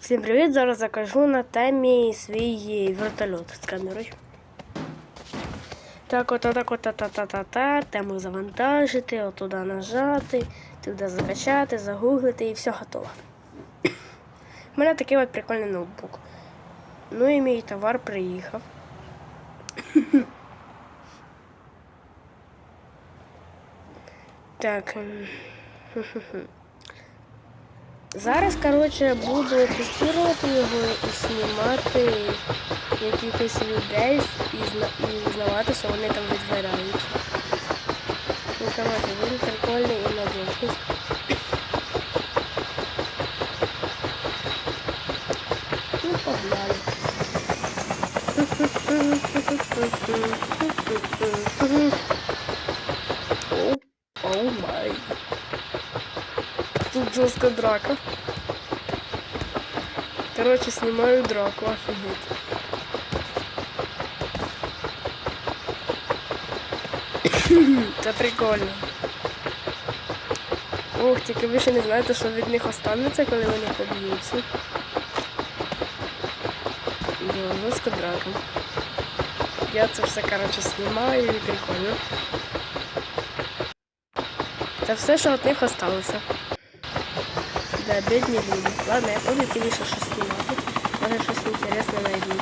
Всім привіт! Зараз закажу на темі свій вертольот з камерою. Так, от так, от та та та та та тему завантажити, отуди нажати, туди закачати, загуглити і все готово. У мене такий от прикольний ноутбук. Ну і мій товар приїхав. Так. Зараз, коротше, буду тестувати його і знімати якихось людей і, зна- і узнавати, що вони там відбирають. Ну, коротше, він прикольний і надовгий. Ну, погнали. Тут жесткая драка. Короче, снимаю драку, офигеть. Це прикольно. Ох, тільки ви ще не знаєте, що від них останеться, коли вони поб'ються. Да, жорстка драка. Я це все, короче, знімаю і прикольно. Це все, що від них осталося. Да, бедні люди. Ладно, я буду тебе ще щось знімати. Може щось інтересне знайду.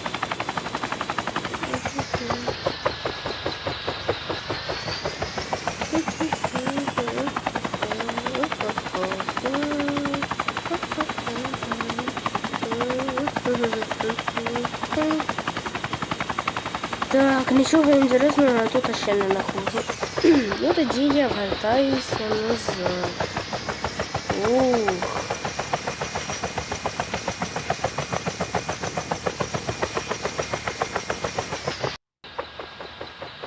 Так, нічого інтересного тут ще не знаходжу. ну тоді я вертаюся назад. Ух.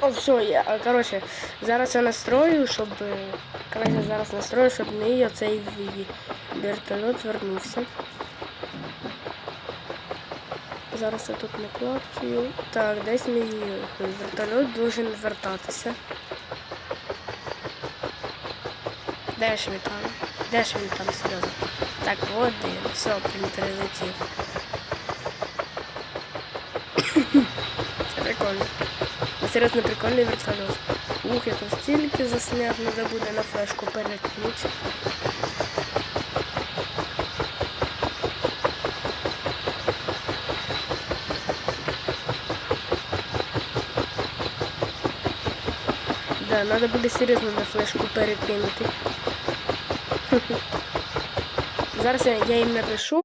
О, все, я, а, короче, зараз я настрою, щоб, е, короче, зараз настрою, щоб мій оцей вертольот вернувся. Зараз я тут не клацаю. Так, десь мій вертольот должен вертатися. Де ж він там? Де ж він там серйозно? Так, от він. Все, він перелетів. Це прикольно. Серйозно прикольний вертольот. Ух, я тут стільки засняв, треба буде на флешку перекинути. Да, надо буде серйозно на флешку перекинути. Зараз я їм напишу.